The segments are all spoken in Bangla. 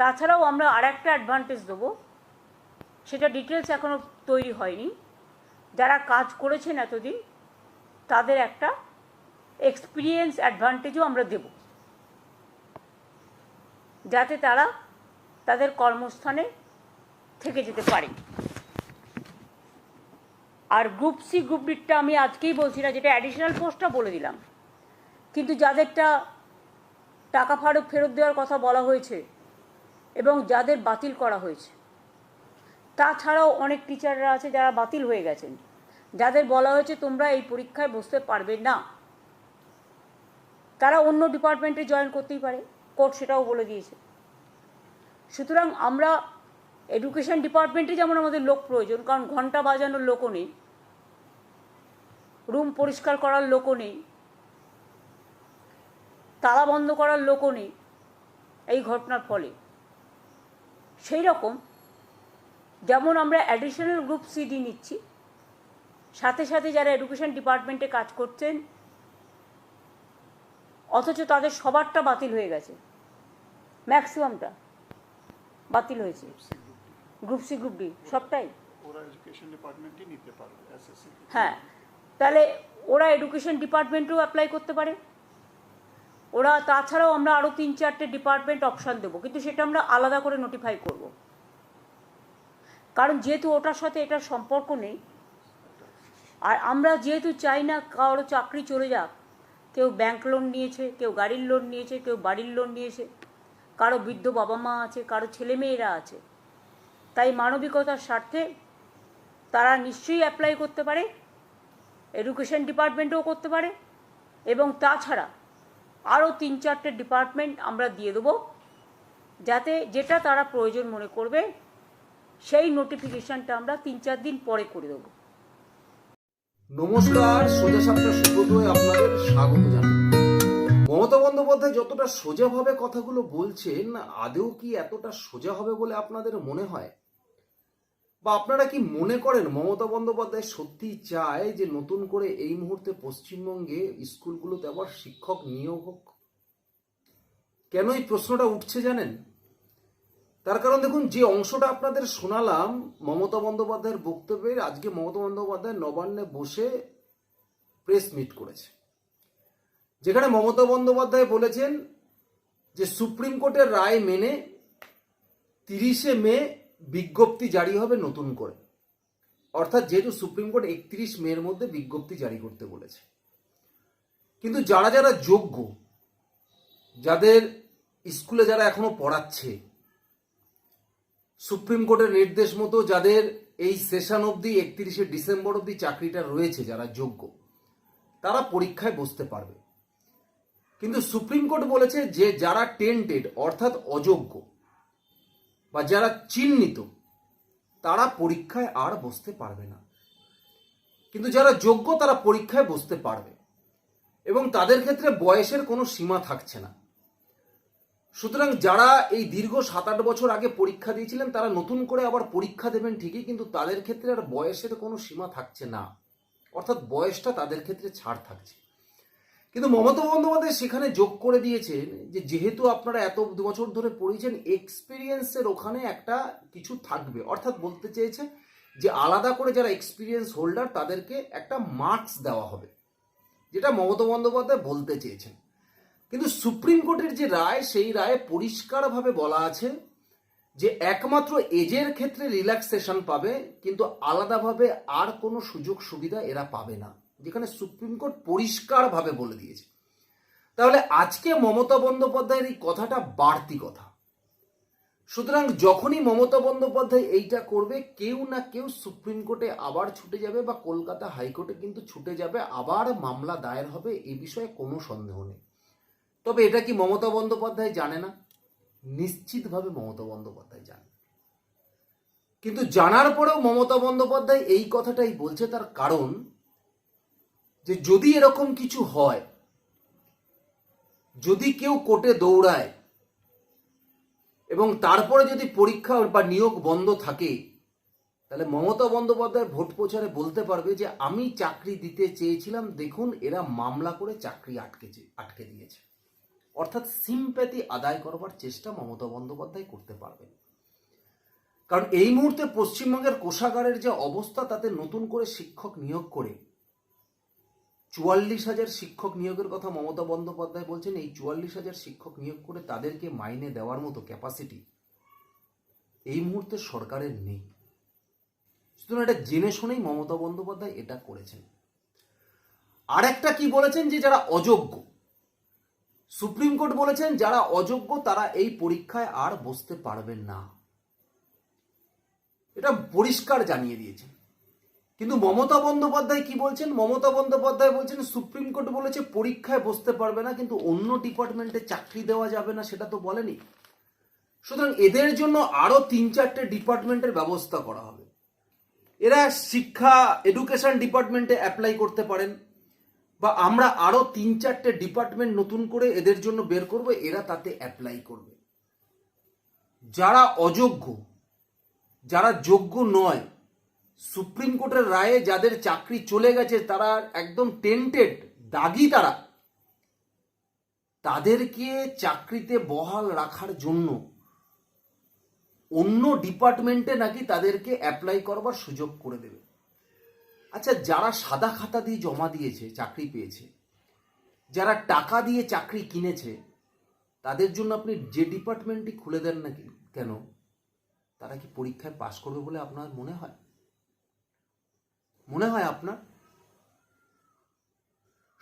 তাছাড়াও আমরা আর একটা অ্যাডভান্টেজ দেবো। সেটা ডিটেলস এখনও তৈরি হয়নি। যারা কাজ করেছেন এতদিন, তাদের একটা এক্সপিরিয়েন্স অ্যাডভান্টেজও আমরা দেব। যাতে তারা তাদের কর্মস্থানে থেকে যেতে পারে। আর গ্রুপ সি গ্রুপ ডিটটা আমি আজকেই বলছি না, যেটা অ্যাডিশনাল পোস্টটা বলে দিলাম। কিন্তু যাদেরটা টাকা ফারুক ফেরত দেওয়ার কথা বলা হয়েছে এবং যাদের বাতিল করা হয়েছে। তাছাড়াও অনেক টিচাররা আছে যারা বাতিল হয়ে গেছেন। যাদের বলা হয়েছে, তোমরা এই পরীক্ষায় বসতে পারবে না। তারা অন্য ডিপার্টমেন্টে জয়েন করতেই পারে। কোর্ট সেটাও বলে দিয়েছে। সুতরাং আমরা এডুকেশন ডিপার্টমেন্টে যেমন আমাদের লোক প্রয়োজন, কারণ ঘণ্টা বাজানোর লোকও নেই, রুম পরিষ্কার করার লোকও নেই, তালা বন্ধ করার লোকও নেই, এই ঘটনার ফলে। সেই রকম যেমন আমরা অ্যাডিশনাল গ্রুপ সিডি নিচ্ছি সাথে সাথে যারা এডুকেশন ডিপার্টমেন্টে কাজ করছেন অথচ তাদের সবারটা বাতিল হয়ে গেছে ম্যাক্সিমামটা বাতিল হয়েছে। গ্রুপ সি গ্রুপ ডি সবটাই। ওরা এডুকেশন ডিপার্টমেন্টই নিতে পারবে এসএসসি হ্যাঁ তাহলে ওরা এডুকেশন ডিপার্টমেন্টেও অ্যাপ্লাই করতে পারে। ওরা তাছাড়াও আমরা আরও তিন চারটে ডিপার্টমেন্ট অপশান দেবো, কিন্তু সেটা আমরা আলাদা করে নোটিফাই করব। কারণ যেহেতু ওটার সাথে এটার সম্পর্ক নেই, আর আমরা যেহেতু চাই না কারও চাকরি চলে যাক, কেউ ব্যাংক লোন নিয়েছে, কেউ গাড়ির লোন নিয়েছে, কেউ বাড়ির লোন নিয়েছে, কারও বৃদ্ধ বাবা মা আছে, কারও ছেলে মেয়েরা আছে, তাই মানবিকতার স্বার্থে তারা নিশ্চয়ই অ্যাপ্লাই করতে পারে এডুকেশন ডিপার্টমেন্টেও করতে পারে, এবং তাছাড়া আরও তিন চারটে ডিপার্টমেন্ট আমরা দিয়ে দেবো, যাতে যেটা তারা প্রয়োজন মনে করবে, সেই নোটিফিকেশানটা আমরা তিন চার দিন পরে করে দেবো। নমস্কার, সোজা সাপটা সুব্রতয় আপনাদের স্বাগত জানাই। মমতা বন্দ্যোপাধ্যায় যতটা সোজাভাবে কথাগুলো বলছেন আদেও কি এতটা সোজা হবে বলে আপনাদের মনে হয়? বা আপনারা কি মনে করেন মমতা বন্দ্যোপাধ্যায় সত্যি চায় যে নতুন করে এই মুহূর্তে পশ্চিমবঙ্গে স্কুলগুলোতে আবার শিক্ষক নিয়োগ হোক? কেন এই প্রশ্নটা উঠছে জানেন? তার কারণ দেখুন, যে অংশটা আপনাদের শোনালাম, মমতা বন্দ্যোপাধ্যায়ের বক্তব্যের, আজকে মমতা বন্দ্যোপাধ্যায় নবান্নে বসে প্রেস মিট করেছে। যেখানে মমতা বন্দ্যোপাধ্যায় বলেছেন যে সুপ্রিম কোর্টের রায় মেনে তিরিশে মে বিজ্ঞপ্তি জারি হবে নতুন করে। অর্থাৎ যেহেতু সুপ্রিম কোর্ট একত্রিশ মের মধ্যে বিজ্ঞপ্তি জারি করতে বলেছে। কিন্তু যারা যারা যোগ্য, যাদের স্কুলে যারা এখনও পড়াচ্ছে, সুপ্রিম কোর্টের নির্দেশ মতো যাদের এই সেশন অবধি একত্রিশে ডিসেম্বর অবধি চাকরিটা রয়েছে, যারা যোগ্য, তারা পরীক্ষায় বসতে পারবে। কিন্তু সুপ্রিম কোর্ট বলেছে যে যারা টেন্টেড, অর্থাৎ অযোগ্য বা যারা চিহ্নিত, তারা পরীক্ষায় আর বসতে পারবে না। কিন্তু যারা যোগ্য, তারা পরীক্ষায় বসতে পারবে। এবং তাদের ক্ষেত্রে বয়সের কোনো সীমা থাকছে না। সুতরাং যারা এই দীর্ঘ সাত আট বছর আগে পরীক্ষা দিয়েছিলেন, তারা নতুন করে আবার পরীক্ষা দেবেন ঠিকই, কিন্তু তাদের ক্ষেত্রে আর বয়সের কোনো সীমা থাকছে না। অর্থাৎ বয়সটা তাদের ক্ষেত্রে ছাড় থাকছে। কিন্তু মমতা বন্দ্যোপাধ্যায় সেখানে যোগ করে দিয়েছেন যে যেহেতু আপনারা এত দু বছর ধরে পড়েছেন এক্সপিরিয়েন্সের ওখানে একটা কিছু থাকবে। অর্থাৎ বলতে চেয়েছে যে আলাদা করে যারা এক্সপিরিয়েন্স হোল্ডার তাদেরকে একটা মার্কস দেওয়া হবে, যেটা মমতা বন্দ্যোপাধ্যায় বলতে চেয়েছেন। কিন্তু সুপ্রিম কোর্টের যে রায়, সেই রায়ে পরিষ্কারভাবে বলা আছে যে একমাত্র এজের ক্ষেত্রে রিল্যাক্সেশন পাবে, কিন্তু আলাদাভাবে আর কোনো সুযোগ সুবিধা এরা পাবে না। যেখানে সুপ্রিম কোর্ট পরিষ্কারভাবে বলে দিয়েছে। তাহলে আজকে মমতা বন্দ্যোপাধ্যায়ের এই কথাটা বাড়তি কথা। সুতরাং যখনই মমতা বন্দ্যোপাধ্যায় এইটা করবে, কেউ না কেউ সুপ্রিম কোর্টে আবার ছুটে যাবে বা কলকাতা হাইকোর্টে কিন্তু ছুটে যাবে, আবার মামলা দায়ের হবে এ বিষয়ে কোনো সন্দেহ নেই। তবে এটা কি মমতা বন্দ্যোপাধ্যায় জানে না? নিশ্চিতভাবে মমতা বন্দ্যোপাধ্যায় জানে। কিন্তু জানার পরেও মমতা বন্দ্যোপাধ্যায় এই কথাটাই বলছে, তার কারণ যে যদি এরকম কিছু হয়, যদি কেউ কোর্টে দৌড়ায়, এবং তারপরে যদি পরীক্ষা বা নিয়োগ বন্ধ থাকে, তাহলে মমতা বন্দ্যোপাধ্যায় ভোট প্রচারে বলতে পারবে যে, আমি চাকরি দিতে চেয়েছিলাম, দেখুন এরা মামলা করে চাকরি আটকেছে, আটকে দিয়েছে। অর্থাৎ সিম্প্যাথি আদায় করবার চেষ্টা মমতা বন্দ্যোপাধ্যায় করতে পারবেন। কারণ এই মুহূর্তে পশ্চিমবঙ্গের কোষাগারের যে অবস্থা, তাতে নতুন করে শিক্ষক নিয়োগ করে চুয়াল্লিশ হাজার শিক্ষক নিয়োগের কথা মমতা বন্দ্যোপাধ্যায় বলছেন, এই চুয়াল্লিশ হাজার শিক্ষক নিয়োগ করে তাদেরকে মাইনে দেওয়ার মতো ক্যাপাসিটি এই মুহূর্তে সরকারের নেই। সুতরাং এটা জেনে শুনেই মমতা বন্দ্যোপাধ্যায় এটা করেছেন। আর একটা কি বলেছেন যে যারা অযোগ্য, সুপ্রিম কোর্ট বলেছেন যারা অযোগ্য তারা এই পরীক্ষায় আর বসতে পারবেন না। এটা পরিষ্কার জানিয়ে দিয়েছেন। কিন্তু মমতা বন্দ্যোপাধ্যায় কি বলছেন? মমতা বন্দ্যোপাধ্যায় বলছেন, সুপ্রিম কোর্ট বলেছে পরীক্ষায় বসতে পারবে না, কিন্তু অন্য ডিপার্টমেন্টে চাকরি দেওয়া যাবে না, সেটা তো বলেনি। সুতরাং এদের জন্য আরও তিন চারটে ডিপার্টমেন্টের ব্যবস্থা করা হবে। এরা শিক্ষা, এডুকেশন ডিপার্টমেন্টে অ্যাপ্লাই করতে পারেন, বা আমরা আরও তিন চারটে ডিপার্টমেন্ট নতুন করে এদের জন্য বের করব, এরা তাতে অ্যাপ্লাই করবে। যারা অযোগ্য, যারা যোগ্য নয় সুপ্রিম কোর্টের রায়ে যাদের চাকরি চলে গেছে, তারা একদম টেন্টেড দাগি তারা। তাদেরকে চাকরিতে বহাল রাখার জন্য অন্য ডিপার্টমেন্টে নাকি তাদেরকে অ্যাপ্লাই করবার সুযোগ করে দেবে। আচ্ছা যারা সাদা খাতা দিয়ে জমা দিয়েছে, চাকরি পেয়েছে, যারা টাকা দিয়ে চাকরি কিনেছে, তাদের জন্য আপনি যে ডিপার্টমেন্টটি খুলে দেন নাকি কেন, তারা কি পরীক্ষায় পাশ করবে বলে আপনার মনে হয়? মনে হয় আপনার?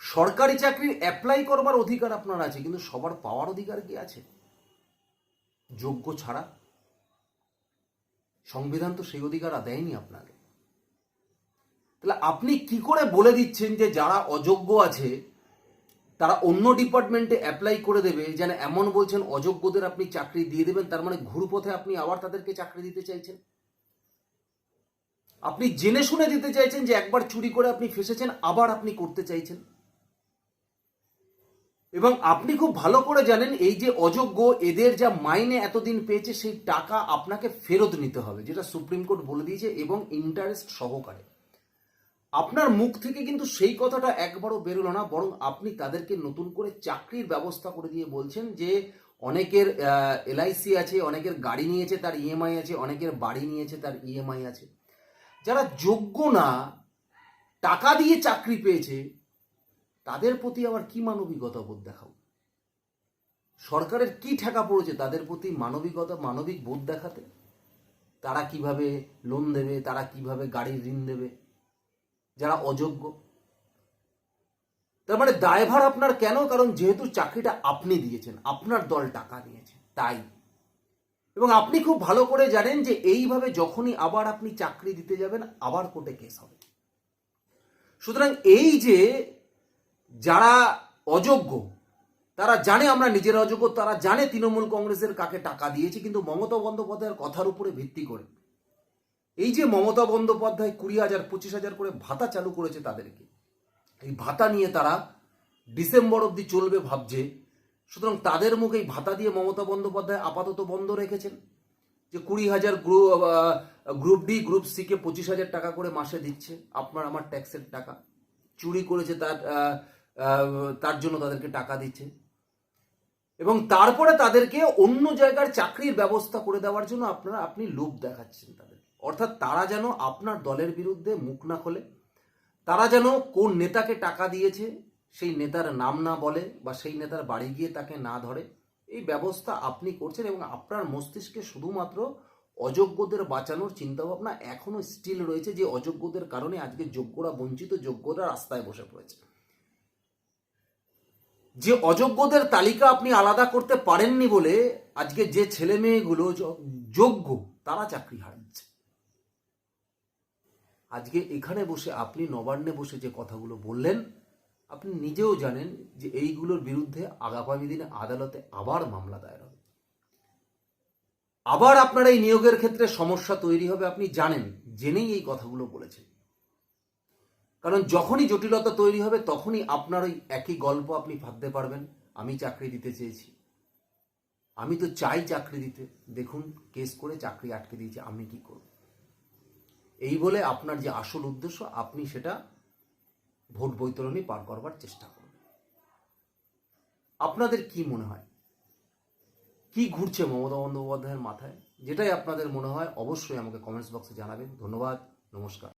সরকারি চাকরির অ্যাপ্লাই করবার অধিকার আপনার আছে, কিন্তু সবার পাওয়ার অধিকার কি আছে? যোগ্য ছাড়া? সংবিধান তো সেই অধিকার দেয়নি আপনাকে। তাহলে আপনি কি করে বলে দিচ্ছেন যে যারা অযোগ্য আছে, তারা অন্য ডিপার্টমেন্টে অ্যাপ্লাই করে দেবে, যেন এমন বলছেন অযোগ্যদের আপনি চাকরি দিয়ে দেবেন, তার মানে ঘুরপথে আপনি আবার তাদেরকে চাকরি দিতে চাইছেন? আপনি জেনে শুনে দিতে চাইছেন যে একবার চুরি করে আপনি ফেসেছেন, আবার আপনি করতে চাইছেন। এবং আপনি খুব ভালো করে জানেন, এই যে অযোগ্য এদের যা মাইনে এতদিন পেয়েছে, সেই টাকা আপনাকে ফেরত নিতে হবে, যেটা সুপ্রিম কোর্ট বলে দিয়েছে, এবং ইন্টারেস্ট সহকারে। আপনার মুখ থেকে কিন্তু সেই কথাটা একবারও বেরোলো না, বরং আপনি তাদেরকে নতুন করে চাকরির ব্যবস্থা করে দিয়ে বলছেন যে, অনেকের এলআইসি আছে, অনেকের গাড়ি নিয়েছে, তার ইএমআই আছে, অনেকের বাড়ি নিয়েছে, তার ইএমআই আছে। যারা যোগ্য না, টাকা দিয়ে চাকরি পেয়েছে, তাদের প্রতি আবার কি মানবিকতা বোধ দেখাও? সরকারের কি ঠেকা পড়েছে তাদের প্রতি মানবিকতা, মানবিক বোধ দেখাতে? তারা কীভাবে লোন দেবে, তারা কীভাবে গাড়ির ঋণ দেবে? যারা অযোগ্য? তার মানে দায়ভার আপনার কেন? কারণ যেহেতু চাকরিটা আপনি দিয়েছেন, আপনার দল টাকা দিয়েছে, তাই। এবং আপনি খুব ভালো করে জানেন যে এইভাবে যখনই আবার আপনি চাকরি দিতে যাবেন, আবার কোর্টে কেস হবে। সুতরাং এই যে যারা অযোগ্য, তারা জানে আমরা নিজেরা অযোগ্য, তারা জানে তৃণমূল কংগ্রেসের কাকে টাকা দিয়েছে, কিন্তু মমতা বন্দ্যোপাধ্যায়ের কথার উপরে ভিত্তি করে। এই যে মমতা বন্দ্যোপাধ্যায় কুড়ি হাজার, পঁচিশ হাজার করে ভাতা চালু করেছে তাদেরকে, এই ভাতা নিয়ে তারা ডিসেম্বর অবধি চলবে ভাবছে। সুতরাং তাদের মুখে এই ভাতা দিয়ে মমতা বন্দ্যোপাধ্যায় আপাতত বন্ধ রেখেছেন। যে কুড়ি হাজার গ্রুপ গ্রুপ ডি, গ্রুপ সিকে পঁচিশ হাজার টাকা করে মাসে দিচ্ছে, আপনার আমার ট্যাক্সের টাকা। চুরি করেছে তার তার জন্য তাদেরকে টাকা দিচ্ছে। এবং তারপরে তাদেরকে অন্য জায়গার চাকরির ব্যবস্থা করে দেওয়ার জন্য আপনারা, আপনি লোভ দেখাচ্ছেন তাদের। অর্থাৎ তারা যেন আপনার দলের বিরুদ্ধে মুখ না খোলে, তারা যেন কোন নেতাকে টাকা দিয়েছে সেই নেতার নাম না বলে বা সেই নেতার বাড়ি গিয়ে তাকে না ধরে, এই ব্যবস্থা আপনি করছেন এবং আপনার মস্তিষ্কে শুধুমাত্র অযোগ্যদের বাঁচানোর চিন্তাভাবনা এখনও স্টিল রয়েছে যে অযোগ্যদের কারণে আজকে যোগ্যরা বঞ্চিত, যোগ্যরা রাস্তায় বসে পড়েছে। যে অযোগ্যদের তালিকা আপনি আলাদা করতে পারেননি বলে আজকে যে ছেলে মেয়েগুলো যোগ্য, তারা চাকরি হারাচ্ছে। আজকে এখানে বসে আপনি নবান্নে বসে যে কথাগুলো বললেন আপনি নিজেও জানেন যে এইগুলোর বিরুদ্ধে আগামী দিনে আদালতে আবার মামলা দায়ের হবে। আবার আপনার এই নিয়োগের ক্ষেত্রে সমস্যা তৈরি হবে, আপনি জানেন, জেনেই এই কথাগুলো বলেছেন। কারণ যখনই জটিলতা তৈরি হবে, তখনই আপনার ওই একই গল্প আপনি ভাবতে পারবেন, আমি চাকরি দিতে চেয়েছি। আমি তো চাই চাকরি দিতে। দেখুন, কেস করে চাকরি আটকে দিয়েছে, আমি কি করব? এই বলে আপনার যে আসল উদ্দেশ্য, আপনি সেটা ভোট বৈতরণী পার করবার চেষ্টা করুন। আপনাদের কি মনে হয়? কি ঘুরছে মমতা বন্দ্যোপাধ্যায়ের মাথায়? যেটাই আপনাদের মনে হয়, অবশ্যই আমাকে কমেন্টস বক্সে জানাবেন। ধন্যবাদ, নমস্কার।